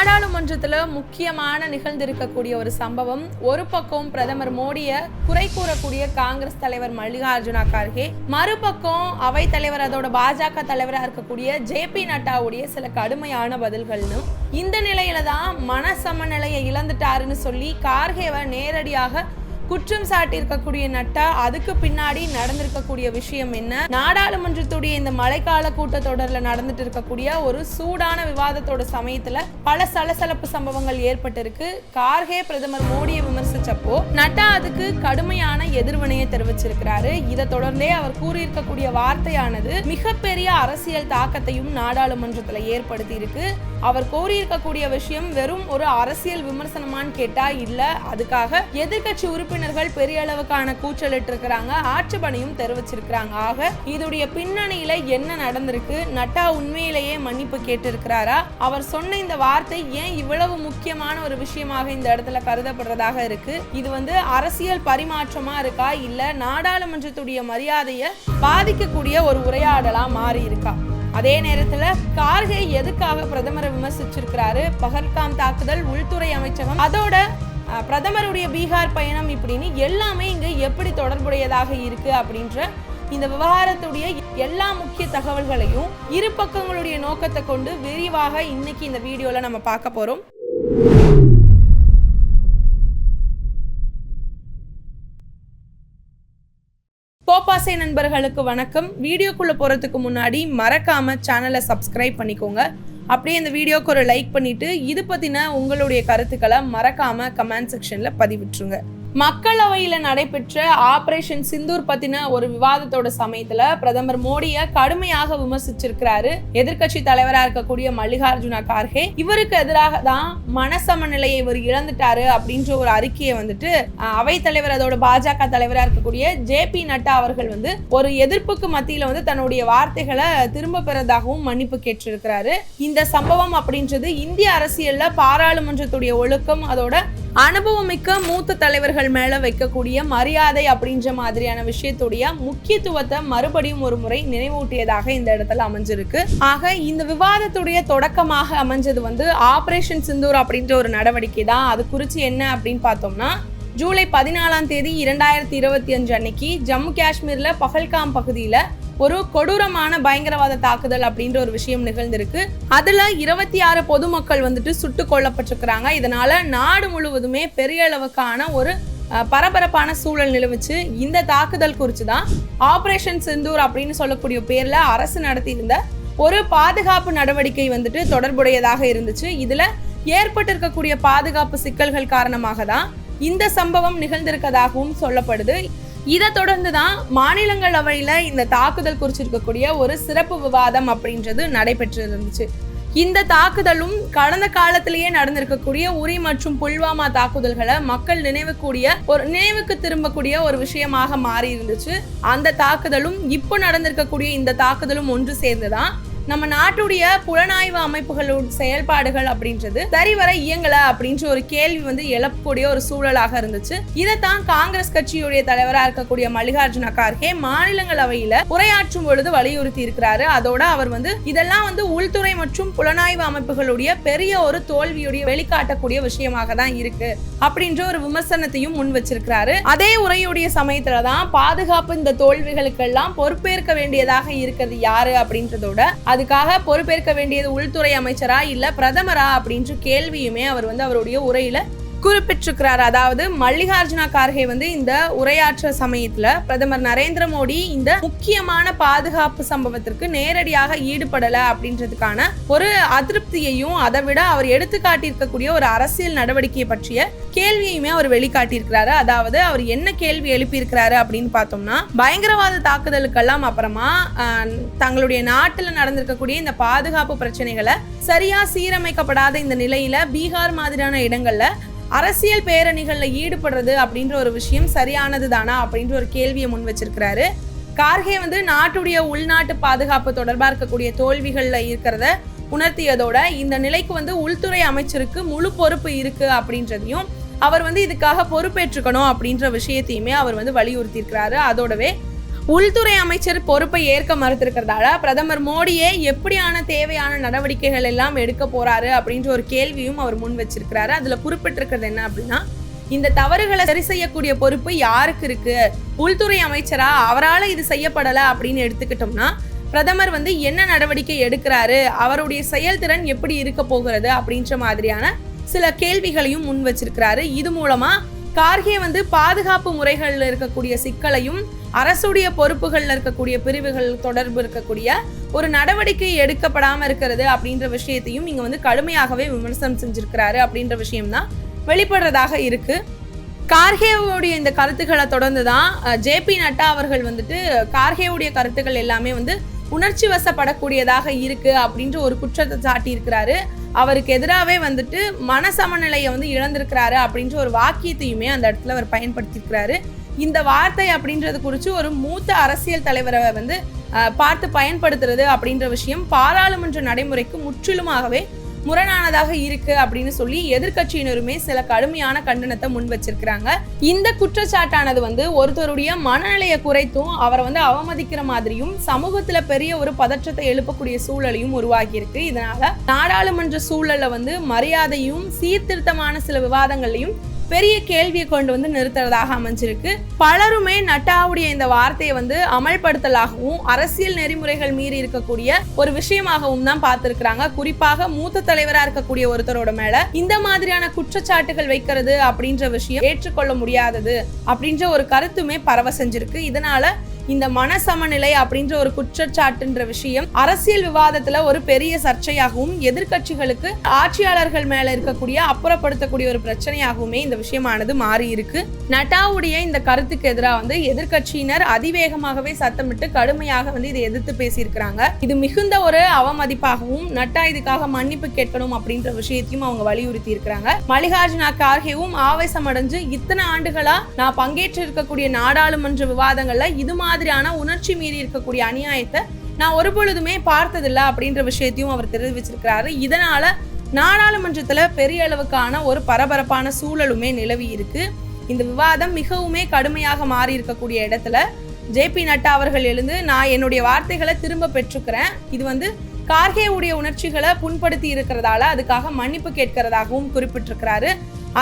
நாடாளுமன்றத்தில் முக்கியமான நிகழ்ந்திருக்கக்கூடிய ஒரு சம்பவம். ஒரு பக்கம் பிரதமர் மோடிய குறை கூறக்கூடிய காங்கிரஸ் தலைவர் மல்லிகார்ஜுனா கார்கே மறுபக்கம் அவை தலைவர் அதோட பாஜக தலைவராக இருக்கக்கூடிய ஜே பி நட்டாவுடைய சில கடுமையான பதில்கள்னு. இந்த நிலையில தான் மன சமநிலையை இழந்துட்டாருன்னு சொல்லி கார்கேவை நேரடியாக குற்றம் சாட்டியிருக்கக்கூடிய நட்டா அதுக்கு பின்னாடி நடந்திருக்கக்கூடிய விஷயம் என்ன? நாடாளுமன்றத்துடைய இந்த மழைக்கால கூட்டத்தொடரில் நடந்துட்டு இருக்கக்கூடிய ஒரு சூடான விவாதத்தோட சமயத்துல பல சலசலப்பு சம்பவங்கள் ஏற்பட்டிருக்கு. கார்கே பிரதமர் மோடியை விமர்சிச்சப்போ நட்டா அதுக்கு கடுமையான எதிர்வினையை தெரிவிச்சிருக்கிறாரு. இதை தொடர்ந்தே அவர் கூறியிருக்கக்கூடிய வார்த்தையானது மிகப்பெரிய அரசியல் தாக்கத்தையும் நாடாளுமன்றத்துல ஏற்படுத்தி இருக்கு அவர் கோரியிருக்கக்கூடிய விஷயம் வெறும் ஒரு அரசியல் விமர்சனமான்னு கேட்டா இல்ல அதுக்காக எதிர்க்கட்சி உறுப்பினர்கள் பெரிய அளவுக்கான கூச்சலிட்டு இருக்கிறாங்க ஆட்சேபனையும் தெரிவிச்சிருக்கிறாங்க. ஆக இதோடைய பின்னணியில என்ன நடந்திருக்கு? நட்டா உண்மையிலேயே மன்னிப்பு கேட்டிருக்கிறாரா? அவர் சொன்ன இந்த வார்த்தை ஏன் இவ்வளவு முக்கியமான ஒரு விஷயமாக இந்த இடத்துல கருதப்படுறதாக இருக்கு? இது வந்து அரசியல் பரிமாற்றமா இருக்கா? இல்ல நாடாளுமன்றத்துடைய மரியாதையை பாதிக்கக்கூடிய ஒரு உரையாடலா மாறி இருக்கா? அதே நேரத்துல கார்கே எதுக்காக பிரதமரை விமர்சிச்சிருக்கிறாரு? பகல்காம் தாக்குதல் உள்துறை அமைச்சகம். அதோட பிரதமருடைய பீகார் பயணம் இப்படின்னு எல்லாமே இங்க எப்படி தொடர்புடையதாக இருக்கு அப்படின்ற இந்த விவகாரத்துடைய எல்லா முக்கிய தகவல்களையும் இரு பக்கங்களுடைய நோக்கத்தை கொண்டு விரிவாக இன்னைக்கு இந்த வீடியோவில் நம்ம பார்க்க போறோம். போப்பாசை நண்பர்களுக்கு வணக்கம். வீடியோக்குள்ளே போறதுக்கு முன்னாடி மறக்காம சேனலை சப்ஸ்கிரைப் பண்ணிக்கோங்க. அப்படியே இந்த வீடியோக்கு ஒரு லைக் பண்ணிவிட்டு இது பற்றின உங்களுடைய கருத்துக்களை மறக்காமல் கமெண்ட் செக்ஷனில் பதிவிட்டுருங்க. மக்களவையில் நடைபெற்ற ஆபரேஷன் சிந்தூர் பத்தின ஒரு விவாதத்தோட சமயத்துல பிரதமர் மோடிய கடுமையாக விமர்சிச்சிருக்கிறாரு. எதிர்க்கட்சி தலைவரா இருக்கக்கூடிய மல்லிகார்ஜுனா கார்கே. இவருக்கு எதிராக தான் மனசமநிலையை இவர் இழந்துட்டாரு அப்படின்ற ஒரு அறிக்கையை வந்துட்டு அவைத்தலைவர் அதோட பாஜக தலைவரா இருக்கக்கூடிய ஜே பி நட்டா அவர்கள் வந்து ஒரு எதிர்ப்புக்கு மத்தியில வந்து தன்னுடைய வார்த்தைகளை திரும்ப பெறதாகவும் மன்னிப்பு கேட்டிருக்கிறாரு. இந்த சம்பவம் அப்படின்றது இந்திய அரசியல்ல பாராளுமன்றத்துடைய ஒழுக்கம் அதோட அனுபவமிக்க மூத்த தலைவர்கள் மேல வைக்கக்கூடிய மரியாதை அப்படின்ற மாதிரியான விஷயத்துடைய முக்கியத்துவத்தை மறுபடியும் ஒரு முறை நினைவூட்டியதாக இந்த இடத்துல அமைஞ்சிருக்கு. ஆக இந்த விவாதத்துடைய தொடக்கமாக அமைஞ்சது வந்து ஆபரேஷன் சிந்தூர் அப்படின்ற ஒரு நடவடிக்கை தான். அது குறித்து என்ன அப்படின்னு பார்த்தோம்னா ஜூலை பதினாலாம் தேதி இரண்டாயிரத்தி இருபத்தி அஞ்சு அன்னைக்கு ஜம்மு காஷ்மீர்ல பகல்காம் பகுதியில் ஒரு கொடூரமான பயங்கரவாத தாக்குதல் அப்படின்ற ஒரு விஷயம் நிகழ்ந்திருக்கு. அதுல இருபத்தி ஆறு பொதுமக்கள் வந்துட்டு சுட்டுக் கொல்லப்பட்டிருக்கிறாங்க. இதனால நாடு முழுவதுமே பெரிய அளவுக்கான ஒரு பரபரப்பான சூழல் நிலவுச்சு. இந்த தாக்குதல் குறித்து தான் ஆபரேஷன் சிந்தூர் அப்படின்னு சொல்லக்கூடிய பேர்ல அரசு நடத்தியிருந்த ஒரு பாதுகாப்பு நடவடிக்கை வந்துட்டு தொடர்புடையதாக இருந்துச்சு. இதுல ஏற்பட்டிருக்கக்கூடிய பாதுகாப்பு சிக்கல்கள் காரணமாக தான் இந்த சம்பவம் நிகழ்ந்திருக்கதாகவும் சொல்லப்படுது. இதை தொடர்ந்து தான் மாநிலங்களவையில் இந்த தாக்குதல் குறிச்சிருக்கக்கூடிய ஒரு சிறப்பு விவாதம் அப்படின்றது நடைபெற்று இருந்துச்சு இந்த தாக்குதலும் கடந்த காலத்திலேயே நடந்திருக்கக்கூடிய உரி மற்றும் புல்வாமா தாக்குதல்களை மக்கள் நினைவுக்கூடிய ஒரு நினைவுக்கு திரும்பக்கூடிய ஒரு விஷயமாக மாறி இருந்துச்சு அந்த தாக்குதலும் இப்போ நடந்திருக்கக்கூடிய இந்த தாக்குதலும் ஒன்று சேர்ந்துதான் நம்ம நாட்டுடைய புலனாய்வு அமைப்புகளோட செயல்பாடுகள் அப்படின்றது சரிவர இயங்கல அப்படின்ற ஒரு கேள்வி வந்து எழக்கூடிய ஒரு சூழலாக இருந்துச்சு. இதைத்தான் காங்கிரஸ் கட்சியுடைய தலைவராக இருக்கக்கூடிய மல்லிகார்ஜுன கார்கே மாநிலங்களவையில உரையாற்றும் பொழுது வலியுறுத்தி இருக்கிறாரு. அதோட அவர் வந்து இதெல்லாம் வந்து உள்துறை மற்றும் புலனாய்வு அமைப்புகளுடைய பெரிய ஒரு தோல்வியுடைய வெளிக்காட்டக்கூடிய விஷயமாக தான் இருக்கு அப்படின்ற ஒரு விமர்சனத்தையும் முன் வச்சிருக்கிறாரு. அதே உரையுடைய சமயத்துல தான் பாதுகாப்பு இந்த தோல்விகளுக்கெல்லாம் பொறுப்பேற்க வேண்டியதாக இருக்கிறது யாரு அப்படின்றதோட அதுக்காக பொறுப்பேற்க வேண்டியது உள்துறை அமைச்சரா இல்ல பிரதமரா அப்படின்ற கேள்வியுமே அவர் வந்து அவருடைய உரையில குறிப்பிட்டிருக்கிறார். அதாவது மல்லிகார்ஜுனா கார்கே வந்து இந்த உரையாற்ற சமயத்துல பிரதமர் நரேந்திர மோடி இந்த முக்கியமான பாதுகாப்பு சம்பவத்திற்கு நேரடியாக ஈடுபடல அப்படின்றதுக்கான ஒரு அதிருப்தியையும் அதை விட அவர் எடுத்து காட்டியிருக்கக்கூடிய ஒரு அரசியல் நடவடிக்கையை பற்றிய கேள்வியுமே அவர் வெளிக்காட்டியிருக்கிறாரு. அதாவது அவர் என்ன கேள்வி எழுப்பியிருக்கிறாரு அப்படின்னு பார்த்தோம்னா பயங்கரவாத தாக்குதலுக்கெல்லாம் அப்புறமா தங்களுடைய நாட்டில் நடந்திருக்கக்கூடிய இந்த பாதுகாப்பு பிரச்சனைகளை சரியா சீரமைக்கப்படாத இந்த நிலையில பீகார் மாதிரியான இடங்கள்ல அரசியல் பேரணிகளில் ஈடுபடுறது அப்படின்ற ஒரு விஷயம் சரியானது தானா அப்படின்ற ஒரு கேள்வியை முன் வச்சிருக்கிறாரு. கார்கே வந்து நாட்டுடைய உள்நாட்டு பாதுகாப்பு தொடர்பாக இருக்கக்கூடிய தோல்விகளில் இருக்கிறத உணர்த்தியதோட இந்த நிலைக்கு வந்து உள்துறை அமைச்சருக்கு முழு பொறுப்பு இருக்கு அப்படின்றதையும் அவர் வந்து இதுக்காக பொறுப்பேற்றுக்கணும் அப்படின்ற விஷயத்தையுமே அவர் வந்து வலியுறுத்தியிருக்கிறாரு. அதோடவே உள்துறை அமைச்சர் பொறுப்பை ஏற்க மறுத்திருக்கிறதால பிரதமர் மோடியே எப்படியான தேவையான நடவடிக்கைகள் எல்லாம் எடுக்க போறாரு அப்படின்ற ஒரு கேள்வியும் அவர் முன் வச்சிருக்கிறாரு. அதுல குறிப்பிட்டிருக்கிறது என்ன அப்படின்னா இந்த தவறுகளை சரி செய்யக்கூடிய பொறுப்பு யாருக்கு இருக்கு? உள்துறை அமைச்சரா? அவரால் இது செய்யப்படலை அப்படின்னு எடுத்துக்கிட்டோம்னா பிரதமர் வந்து என்ன நடவடிக்கை எடுக்கிறாரு? அவருடைய செயல்திறன் எப்படி இருக்க போகிறது அப்படின்ற மாதிரியான சில கேள்விகளையும் முன் வச்சிருக்கிறாரு. இது மூலமா கார்கே வந்து பாதுகாப்பு முறைகளில் இருக்கக்கூடிய சிக்கலையும் அரசுடைய பொறுப்புகளில் இருக்கக்கூடிய பிரிவுகள் தொடர்பு இருக்கக்கூடிய ஒரு நடவடிக்கை எடுக்கப்படாமல் இருக்கிறது அப்படின்ற விஷயத்தையும் இங்கே வந்து கடுமையாகவே விமர்சனம் செஞ்சிருக்கிறாரு அப்படின்ற விஷயம்தான் வெளிப்படுறதாக இருக்கு. கார்கேவுடைய இந்த கருத்துக்களை தொடர்ந்து தான் ஜேபி நட்டா அவர்கள் வந்துட்டு கார்கேவுடைய கருத்துக்கள் எல்லாமே வந்து உணர்ச்சி வசப்படக்கூடியதாக இருக்கு அப்படின்ற ஒரு குற்றத்தை சாட்டியிருக்கிறாரு. அவருக்கு எதிராகவே வந்துட்டு மனசமநிலையை வந்து இழந்திருக்கிறாரு அப்படின்ற ஒரு வாக்கியத்தையுமே அந்த இடத்துல அவர் பயன்படுத்தியிருக்கிறாரு. இந்த வார்த்தை அப்படின்றது குறித்து ஒரு மூத்த அரசியல் தலைவரை வந்து பார்த்து பயன்படுத்துறது அப்படின்ற விஷயம் பாராளுமன்ற நடைமுறைக்கு முற்றிலுமாகவே முரணானதாக இருக்கு அப்படின்னு சொல்லி எதிர்க்கட்சியினருமே சில கடுமையான கண்டனத்தை முன் வச்சிருக்கிறாங்க. இந்த குற்றச்சாட்டானது வந்து ஒருத்தருடைய மனநிலையை குறைத்தும் அவரை வந்து அவமதிக்கிற மாதிரியும் சமூகத்துல பெரிய ஒரு பதற்றத்தை எழுப்பக்கூடிய சூழலையும் உருவாகி இருக்கு இதனால நாடாளுமன்ற சூழல்ல வந்து மரியாதையும் சீர்திருத்தமான சில விவாதங்களையும் பெரிய கேள்வியை கொண்டு வந்து நிறுத்துறதாக அமைஞ்சிருக்கு. பலருமே நட்டாவுடைய இந்த வார்த்தையை வந்து அமல்படுத்தலாகவும் அரசியல் நெறிமுறைகள் மீறி இருக்கக்கூடிய ஒரு விஷயமாகவும் தான் பார்த்திருக்கிறாங்க. குறிப்பாக மூத்த தலைவரா இருக்கக்கூடிய ஒருத்தரோட மேல இந்த மாதிரியான குற்றச்சாட்டுகள் வைக்கிறது அப்படின்ற விஷயம் ஏற்றுக்கொள்ள முடியாதது அப்படின்ற ஒரு கருத்துமே பரவ செஞ்சிருக்கு. இதனால இந்த மனசமநிலை அப்படின்ற ஒரு குற்றச்சாட்டுன்ற விஷயம் அரசியல் விவாதத்துல ஒரு பெரிய சர்ச்சையாகவும் எதிர்கட்சிகளுக்கு ஆட்சியாளர்கள் மேல இருக்கக்கூடிய அப்புறப்படுத்தக்கூடிய ஒரு பிரச்சனையாகவுமே இந்த விஷயமானது மாறி இருக்கு நட்டாவுடைய இந்த கருத்துக்கு எதிராக வந்து எதிர்கட்சியினர் அதிவேகமாகவே சத்தமிட்டு கடுமையாக வந்து இதை எதிர்த்து பேசியிருக்கிறாங்க. இது மிகுந்த ஒரு அவமதிப்பாகவும் நட்டா இதுக்காக மன்னிப்பு கேட்கணும் அப்படின்ற விஷயத்தையும் அவங்க வலியுறுத்தி இருக்கிறாங்க மல்லிகார்ஜுனா கார்கேவும் ஆவேசம் அடைஞ்சு இத்தனை ஆண்டுகளா நான் பங்கேற்று இருக்கக்கூடிய நாடாளுமன்ற விவாதங்கள்ல இது மாதிரி மாதிரியான உணர்ச்சி மீறி இருக்கக்கூடிய அநியாயத்தை நான் ஒரு பொழுதுமே பார்த்ததில்ல அப்படின்ற விஷயத்தையும் அவர் தெரிவிச்சிருக்கிறாரு. இதனால நாடாளுமன்றத்தில் பெரிய அளவுக்கான ஒரு பரபரப்பான சூழலுமே நிலவி இருக்கு. இந்த விவாதம் மிகவுமே கடுமையாக மாறி இருக்கக்கூடிய இடத்துல ஜேபி நட்டா அவர்கள் எழுந்து நான் என்னுடைய வார்த்தைகளை திரும்ப பெற்றுக்கிறேன். இது வந்து கார்கேவுடைய உணர்ச்சிகளை புண்படுத்தி இருக்கிறதால அதுக்காக மன்னிப்பு கேட்கிறதாகவும் குறிப்பிட்டிருக்கிறாரு.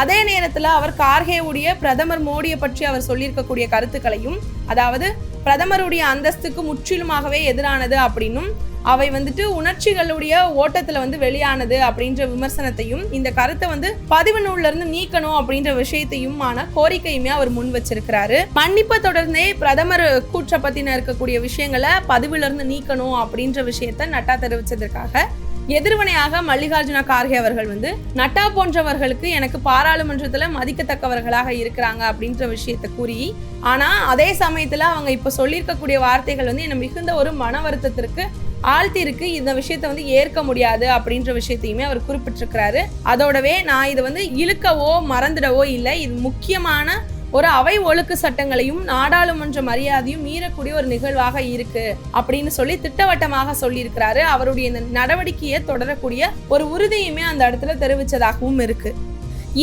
அதே நேரத்தில் அவர் கார்கேவுடைய பிரதமர் மோடியை பற்றி அவர் சொல்லியிருக்கக்கூடிய கருத்துக்களையும் அதாவது பிரதமருடைய அந்தஸ்துக்கு முற்றிலுமாகவே எதிரானது அப்படின்னும் அவை வந்துட்டு உணர்ச்சிகளுடைய ஓட்டத்துல வந்து வெளியானது அப்படின்ற விமர்சனத்தையும் இந்த கருத்தை வந்து பதிவு நூல்ல இருந்து நீக்கணும் அப்படின்ற விஷயத்தையுமான கோரிக்கையுமே அவர் முன் வச்சிருக்கிறாரு. மன்னிப்பை தொடர்ந்தே பிரதமர் கூற்ற பத்தின இருக்கக்கூடிய விஷயங்களை பதிவுல இருந்து நீக்கணும் அப்படின்ற விஷயத்த நட்டா தெரிவிச்சதற்காக எதிர்வினையாக மல்லிகார்ஜுன கார்கே அவர்கள் வந்து நட்டா போன்றவர்களுக்கு எனக்கு பாராளுமன்றத்துல மதிக்கத்தக்கவர்களாக இருக்கிறாங்க அப்படின்ற விஷயத்தை கூறி ஆனா அதே சமயத்துல அவங்க இப்ப சொல்லியிருக்கக்கூடிய வார்த்தைகள் வந்து என்ன மிகுந்த ஒரு மன வருத்தத்திற்கு ஆழ்த்திருக்கு இந்த விஷயத்த வந்து ஏற்க முடியாது அப்படின்ற விஷயத்தையுமே அவர் குறிப்பிட்டிருக்கிறாரு. அதோடவே நான் இதை வந்து இழுக்கவோ மறந்துடவோ இல்லை. இது முக்கியமான ஒரு அவை ஒழுக்கு சட்டங்களையும் நாடாளுமன்ற மரியாதையும் மீறக்கூடிய ஒரு நிகழ்வாக இருக்கு அப்படின்னு சொல்லி திட்டவட்டமாக சொல்லியிருக்கிறாரு. அவருடைய இந்த நடவடிக்கையை தொடரக்கூடிய ஒரு உறுதியுமே அந்த இடத்துல தெரிவிச்சதாகவும் இருக்கு.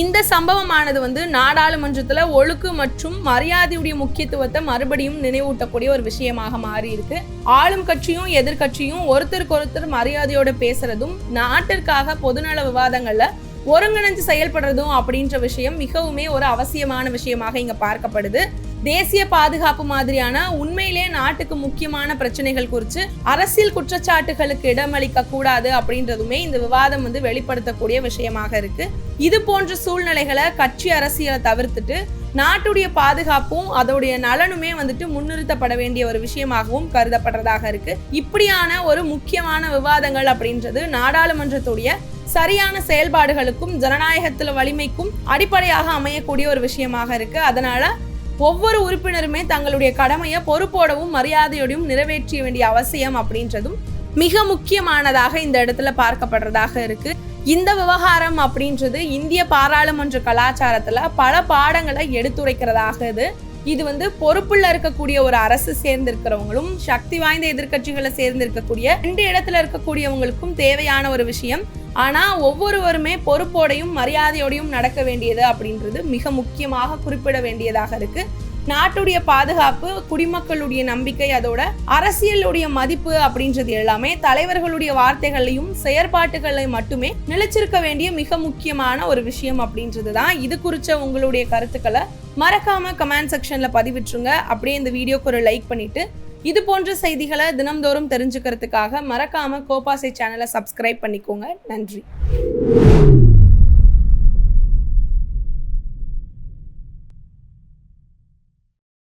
இந்த சம்பவமானது வந்து நாடாளுமன்றத்துல ஒழுக்கு மற்றும் மரியாதையுடைய முக்கியத்துவத்தை மறுபடியும் நினைவூட்டக்கூடிய ஒரு விஷயமாக மாறி இருக்கு. ஆளும் கட்சியும் எதிர்க்கட்சியும் ஒருத்தருக்கு ஒருத்தர் மரியாதையோட பேசுறதும் நாட்டிற்காக பொதுநல விவாதங்கள்ல ஒருங்கிணைஞ்சு செயல்படுறதும் அப்படின்ற விஷயம் மிகவுமே ஒரு அவசியமான விஷயமாக இங்க பார்க்கப்படுது. தேசிய பாதுகாப்பு மாதிரியான உண்மையிலே நாட்டுக்கு முக்கியமான பிரச்சனைகள் குறித்து அரசியல் குற்றச்சாட்டுகளுக்கு இடமளிக்க கூடாது அப்படின்றதுமே இந்த விவாதம் வந்து வெளிப்படுத்தக்கூடிய விஷயமாக இருக்கு. இது போன்ற சூழ்நிலைகளை கட்சி அரசியலை தவிர்த்துட்டு நாட்டுடைய பாதுகாப்பும் அதோடைய நலனுமே வந்துட்டு முன்னிறுத்தப்பட வேண்டிய ஒரு விஷயமாகவும் கருதப்படுறதாக இருக்கு. இப்படியான ஒரு முக்கியமான விவாதங்கள் அப்படின்றது நாடாளுமன்றத்துடைய சரியான செயல்பாடுகளுக்கும் ஜனநாயகத்துல வலிமைக்கும் அடிப்படையாக அமையக்கூடிய ஒரு விஷயமாக இருக்கு. அதனால ஒவ்வொரு உறுப்பினருமே தங்களுடைய கடமையை பொறுப்போடவும் மரியாதையோடையும் நிறைவேற்ற வேண்டிய அவசியம் அப்படின்றதும் மிக முக்கியமானதாக இந்த இடத்துல பார்க்கப்படுறதாக இருக்கு. இந்த விவகாரம் அப்படின்றது இந்திய பாராளுமன்ற கலாச்சாரத்துல பல பாடங்களை எடுத்துரைக்கிறதாக இது. இது வந்து பொறுப்புள்ள இருக்கக்கூடிய ஒரு அரசு சேர்ந்திருக்கிறவங்களும் சக்தி வாய்ந்த எதிர்க்கட்சிகளை சேர்ந்திருக்கக்கூடிய ரெண்டு இடத்துல இருக்கக்கூடியவங்களுக்கும் தேவையான ஒரு விஷயம். ஆனால் ஒவ்வொருவருமே பொறுப்போடையும் மரியாதையோடையும் நடக்க வேண்டியது அப்படின்றது மிக முக்கியமாக குறிப்பிட வேண்டியதாக இருக்கு. நாட்டுடைய பாதுகாப்பு குடிமக்களுடைய நம்பிக்கை அதோட அரசியலுடைய மதிப்பு அப்படின்றது எல்லாமே தலைவர்களுடைய வார்த்தைகளையும் செயற்பாட்டுகளையும் மட்டுமே நிலைச்சிருக்க வேண்டிய மிக முக்கியமான ஒரு விஷயம் அப்படின்றது தான். இது குறித்த உங்களுடைய கருத்துக்களை மறக்காம கமெண்ட் செக்ஷன்ல பதிவிட்டுருங்க. அப்படியே இந்த வீடியோக்கு ஒரு லைக் பண்ணிட்டு இது போன்ற செய்திகளை தினம்தோறும் தெரிஞ்சுக்கிறதுக்காக மறக்காம கோபாசை சேனலை சப்ஸ்கிரைப் பண்ணிக்கோங்க. நன்றி.